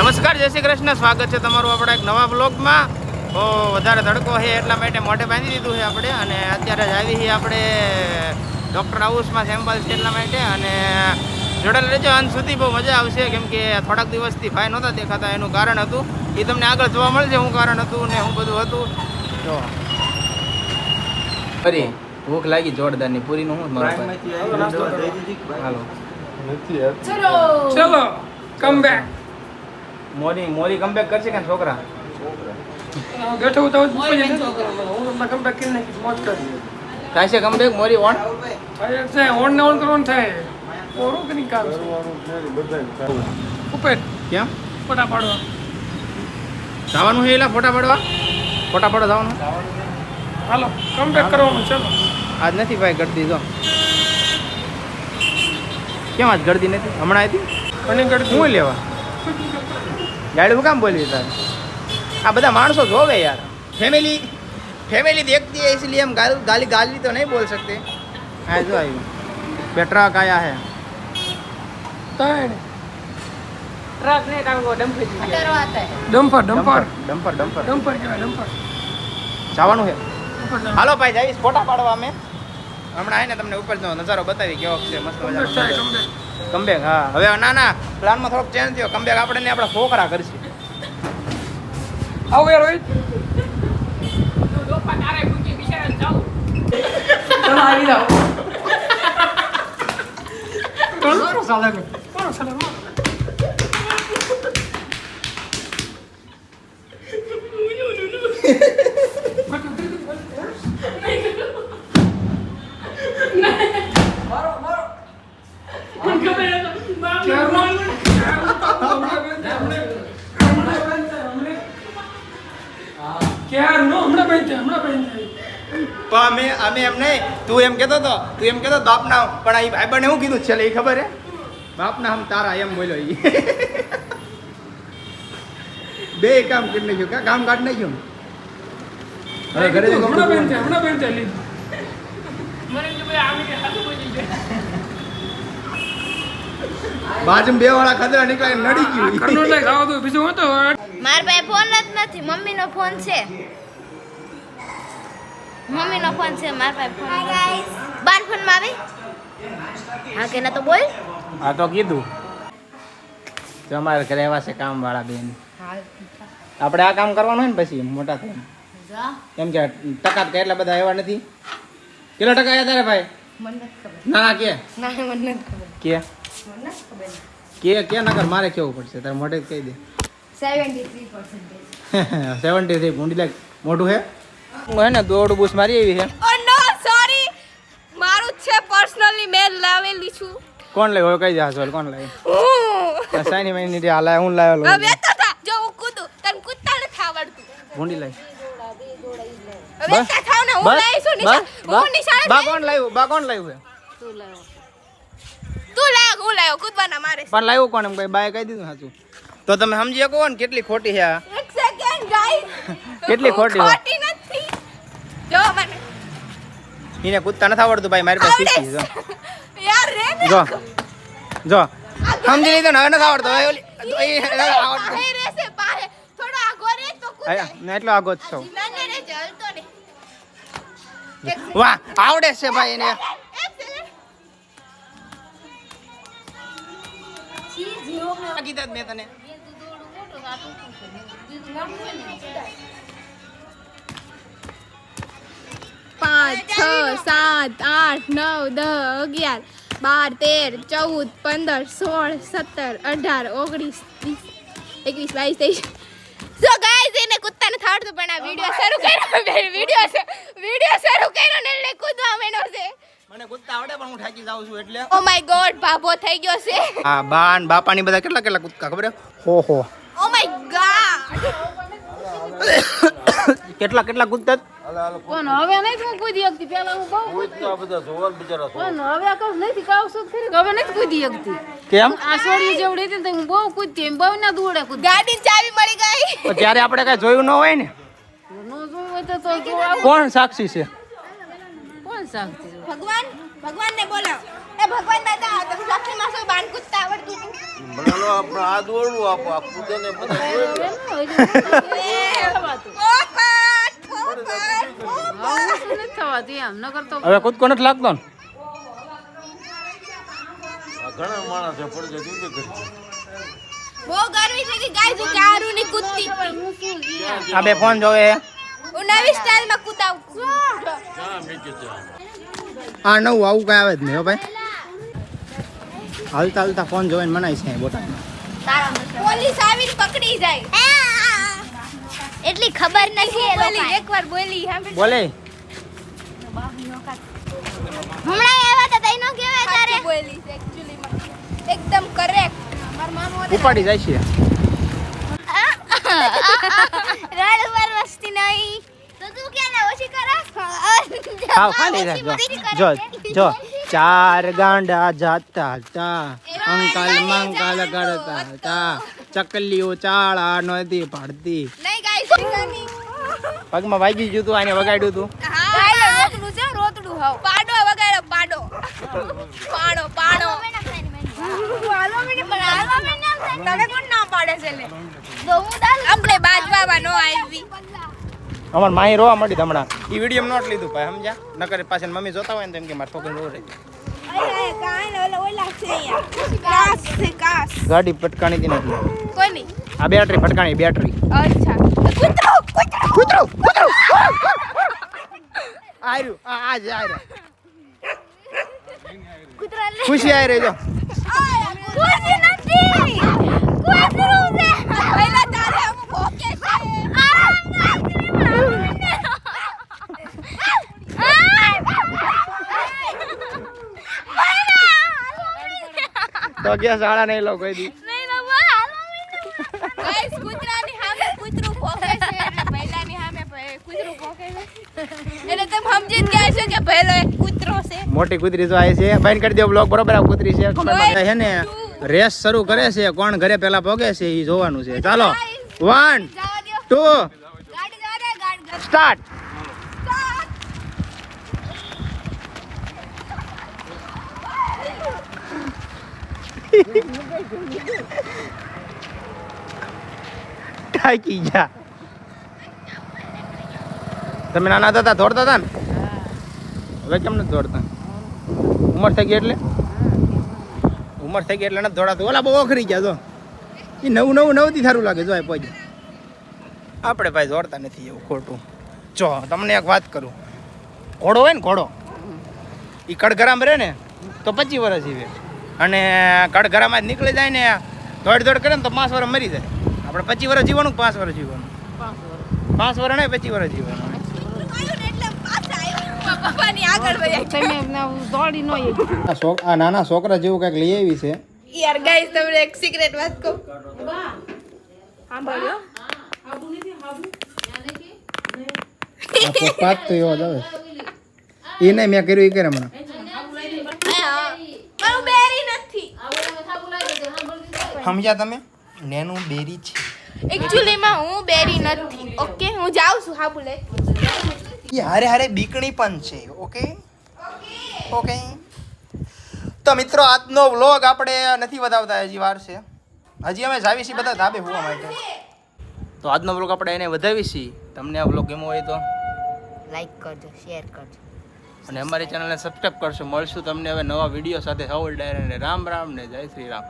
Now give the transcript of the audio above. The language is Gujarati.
નમસ્કાર જય શ્રી કૃષ્ણ. સ્વાગત છે તમારું આપણા એક નવા બ્લોગમાં. તો વધારે તડકો છે એટલા માટે મોઢે બાંધી દીધું છે આપણે. અને અત્યારે જ આવી છીએ આપણે ડૉક્ટર હાઉસમાં સેમ્પલ છે એટલા માટે. અને જોડેલ રહેજો અંત સુધી બહુ મજા આવશે. કેમ કે થોડાક દિવસથી ભાઈ નહોતા દેખાતા એનું કારણ હતું. એ તમને આગળ જોવા મળશે શું કારણ હતું ને શું બધું હતું. જો. ફરી ભૂખ લાગી જોરદારની. પૂરીનું શું હાલો. ચલો કમ બેક મોરી મોરી કમબેક કરશે કે છોકરા? બેઠો તો પછી હું કમ બેક કરી નાખીશ મોજ કરી. થાય છે કમબેક મોરી ઓણ થાય છે ઓન ને ઓન કરવાનું થાય. ઓરું કે નહીં કામ ઉપર. કેમ? ફોટા પાડવા. જવાનું છે એલા ફોટા પાડવા? ફોટા પાડવા જવાનું. હાલો કમબેક કરવાનું ચલો. આજ નથી ભાઈ ગળતી જો. કેમ આજ ગળતી નથી? હમણાં આવી હતી ઘણી ગળતી હું લેવા? ગાડી હું કામ બોલી તારે આ બધા માણસો જોવે યાર ફેમિલી ફેમિલી देखती है इसलिए हम गाल गाली गाली तो नहीं बोल सकते હા જો આવ્યું બે ટ્રક આયા હે ત્રણ ट्रक नहीं काम को dump dumper dumper dumper dumper dumper dumper કહેવાય ડમ્પર જવાનું છે ડમ્પર જવાનું. હાલો ભાઈ જઈશ ફોટા પાડવા અમે હમણાં આવીને તમને ઉપરનો નજારો બતાવી કેવો છે મસ્ત કમ કમબેક હા હવે ના ના પ્લાનમાં થોડોક ચેન્જ થયો કમબેક આપણે ને આપણા છોકરા કરશે આવો યાર રોહિત આવી જાઓ સાલા સાલા ક્યાર નો હમણાં બેન છે હમણાં બેન છે પણ અમે અમે એમ નહીં તું એમ કહેતો હતો તું એમ કહેતો બાપના પણ આ પણ શું કીધું? છે એ ખબર હે? બાપના હમ તારા એમ બોલ્યો એ બે કામ કરી નાખ્યું. કા કામ કાઢ નાખ્યું? હવે ઘરે હમણાં બેન છે હમણાં બેન છે લીધું બાજુ બે વાળા ખતરા નીકળે નડી ઘરનું ગયું ખાવા બીજું હું તો મારા પાસે ફોન જ નથી મમ્મીનો ફોન છે. મમ્મીનો ફોન છે મારા પાસે ફોન બાર ફોનમાં આવી? હા કે ના તો બોલ. હા તો કીધું. તમારે ઘરે એવા છે કામ વાળા બેન આપણે આ કામ કરવાનું હોય ને પછી મોટા થઈને. કેમ કે ટકા કે એટલા બધા એવા નથી. કેટલા ટકા આવ્યા તારે ભાઈ? ના ના કે. ના મને ખબર. કે. કે કે નકર મારે કેવું પડશે? તારે મોઢે કહી દે. સેવન્ટી થ્રી ગુંડી લાગ મોટું હે હે ને દોડ બૂસ મારી એવી છે ઓ નો સોરી મારું છે પર્સનલી મેં લાવેલી છું. કોણ લાવ્યો? કઈ જા સોલ કોણ લાવ્યો? હું. સાઈની મહિની આ લાવ્યો હું લાવેલો હવે તો થા જો હું કૂદું તન કૂદતા નથી આવડતું. ગુંડી લાવી હવે તો તા થાવ ને હું લાવીશું નિશા હું નિશાળે બા કોણ લાવ્યું? બા કોણ લાવ્યું છે તું લાવ હું લાવ્યો કૂદવાના મારે પણ લાવ્યું કોણ એમ કઈ? બાએ કહી દીધું સાચું. તો તમે સમજી શકો ને કેટલી ખોટી છે આ? એક સેકન્ડ ગાઈસ કેટલી ખોટી ખોટી નથી. જો મને. એને કૂદતા નથી આવડતું ભાઈ મારી પાસે શીખી જો યાર રે જો. જો. સમજી લીધો ને હવે નથી આવડતો. હવે ઓલી એ નથી પાહે થોડો આગો રે તો કૂદે. અયા, એટલો આગો જ છું. વાહ આવડે છે ભાઈ એને. પાંચ, છ, સાત, આઠ, નવ, દસ, અગિયાર, બાર, તેર, ચૌદ, પંદર, સોળ, સત્તર, અઢાર, ઓગણીસ, વીસ, એકવીસ, બાવીસ, ત્રેવીસ. સો ગાઈઝ એને કૂદતાને થાડતું, પણ આ વીડિયો શરૂ કર્યો. વીડિયો વીડિયો શરૂ કર્યો ને એટલે કૂદવા માંડ્યો છે. મને કૂદતા આવડે પણ હું થાકી જાઉં છું એટલે. ઓ માય ગોડ ભાભો થઈ ગયો છે. આ બા ને બાપાની બધા કેટલા કેટલા કૂદકા ખબર હો હો. ઓ માય ગોડ કેટલા કેટલા કૂદતા પણ હવે નહીં હું કૂદી શકતી પેલા હું બહુ કૂદતી પણ હવે કહું નથી કહું છું તો ખરી હવે નથી કૂદી શકતી કેમ? આ સોડી જેવડી હતી તો હું બહુ કૂદતી. એમ બહુ ના દોડે કૂદ ગાડી ચાવી મળી ગઈ. તો ત્યારે આપણે કઈ જોયું ન હોય ને નો હોય તો કોણ સાક્ષી છે? કોણ સાક્ષી ભગવાન ભગવાનને બોલાવ. એ ભગવાન દાદા તમે લક્ષ્મી માં છો બાણ કૂદતા આવડતું હતું. બનાલો આપણે આ દોડવું આપો આ પૂજે ને બધા હવે કૂદકો કોને લાગતો ને? ઘણા માણસ પડજે દીદી કરી બહુ ગરમી છે કે ગાય જો કારું ની કૂદતી. આ બે ફોન જોવે. હું નવી સ્ટાઇલમાં કૂદાવું. આ નવું આવું કઈ આવે જ નહીં હો ભાઈ. હાલતા હાલતા ફોન જોઈને મનાય છે બોટામાં પોલીસ આવીને પકડી જાય. એટલી ખબર નથી એ બોલી એકવાર બોલી બોલે. હમણાં આવ્યા તો તઈ નો કહેવાય તારે. બોલી એક્ચ્યુઅલી એકદમ કરેક્ટ માર મામો ઉપાડી જાય છે. રાડ ઉપર વસ્તી નહીં. ખાવ ખાલી જો જો ચાર ગાંડા જાતા હતા અંકલ મંકલ કરતા હતા ચકલીઓ ચાળા નદી પડતી. નહીં ગાઈસ નહીં પગમાં વાગી ગયું તું આને વગાડ્યું તું. હા રોતડું છે રોતડું હાવ. પાડો વગાડો પાડો. પાડો પાડો. હાલો મને પણ હાલો મને તને કોણ ના પાડે છે લે? આપણે બાજવામાં નો આવી. અમાર માહી રોવા મળી હમણાં. એ વીડિયો નોટ લીધું ભાઈ સમજ્યા? નકર પાછળ મમ્મી જોતા હોય ને તેમ કે મારે છોકરી રો રહી. કાસ ગાડી ફટકાણી હતી નથી કોની આ બેટરી ફટકાણી બેટરી. અચ્છા. કૂતરો કૂતરો. કૂતરો કૂતરો આ આ જ આર્યું ખુશી આવી રહી જો ખુશી નથી કૂતરું છે પહેલા તારે આમ ભોકે છે તો ગયા શાળા નહીં લો કોઈ દી. કૂતરાની સામે કૂતરું ભોકે છે અને સામે કૂતરું ભોકે છે. એટલે તમે સમજી જ ગયા છો કે પહેલો એક કૂતરો છે. મોટી કૂતરી તો આવી છે. ફાઇન કરી દો બ્લોગ બરોબર? આ કૂતરી છે કમેન્ટમાં છે ને રેસ શરૂ કરે છે. કોણ ઘરે પહેલા પોગે છે એ જોવાનું છે. ચાલો. વન જવા દો ટુ ગાડી જવા દે ગાડી સ્ટાર્ટ ટાકી જા તમે નાના હતા દોડતા હતા ને? હવે કેમ નથી દોડતા? ઉંમર થઈ ગઈ એટલે? ઉંમર થઈ ગઈ એટલે નથી દોડાતું. ઓલા બહુ ઓખરી ગયા, જો. એ નવું નવું નવથી સારું લાગે, જો પહોંચે આપણે ભાઈ દોડતા નથી એવું ખોટું. જો, તમને એક વાત કરું. ઘોડો હોય ને ઘોડો એ કડઘરામાં રહે ને, તો પચીસ વર્ષ જીવે. અને કડઘરામાં જ નીકળી જાય ને દોડ દોડ કરે ને તો પાંચ વર્ષ મરી જાય. આપણે પચીસ વર્ષ જીવવાનું પાંચ વર્ષ જીવવાનું? પાંચ વર્ષ. નહીં પચીસ વર્ષ જીવવાનું. આવ્યું ને એટલે પાછા આવ્યું પપ્પાની આગળ વહી તમે દોડી નો આ નાના છોકરા જેવું કંઈક લઈ આવી છે. યાર ગાઈસ તમને એક સિક્રેટ વાત કહું. સાંભળ્યો? આ તો એવો જ આવે. એ નહીં મેં કર્યું એ કરે હમણાં સમજ્યા તમે? નેનું બેરી છે. એકચ્યુઅલી માં હું બેરી નથી. ઓકે હું જાઉં છું. હા બોલે. એ હારે હારે બીકણી પણ છે ઓકે ઓકે તો મિત્રો આજનો વ્લોગ આપણે નથી વધાવતા હજી વાર છે. હજી અમે જાવી છીએ બધા ધાબે હોવા માટે. તો આજનો વ્લોગ આપણે એને વધાવી છીએ. તમને આ વ્લોગ ગમ્યો હોય તો. લાઈક કરજો શેર કરજો. અને અમારી ચેનલને સબસ્ક્રાઈબ કરશો. મળશું તમને હવે નવા વીડિયો સાથે. હવલ ડાયર રામ રામ ને જય શ્રી રામ.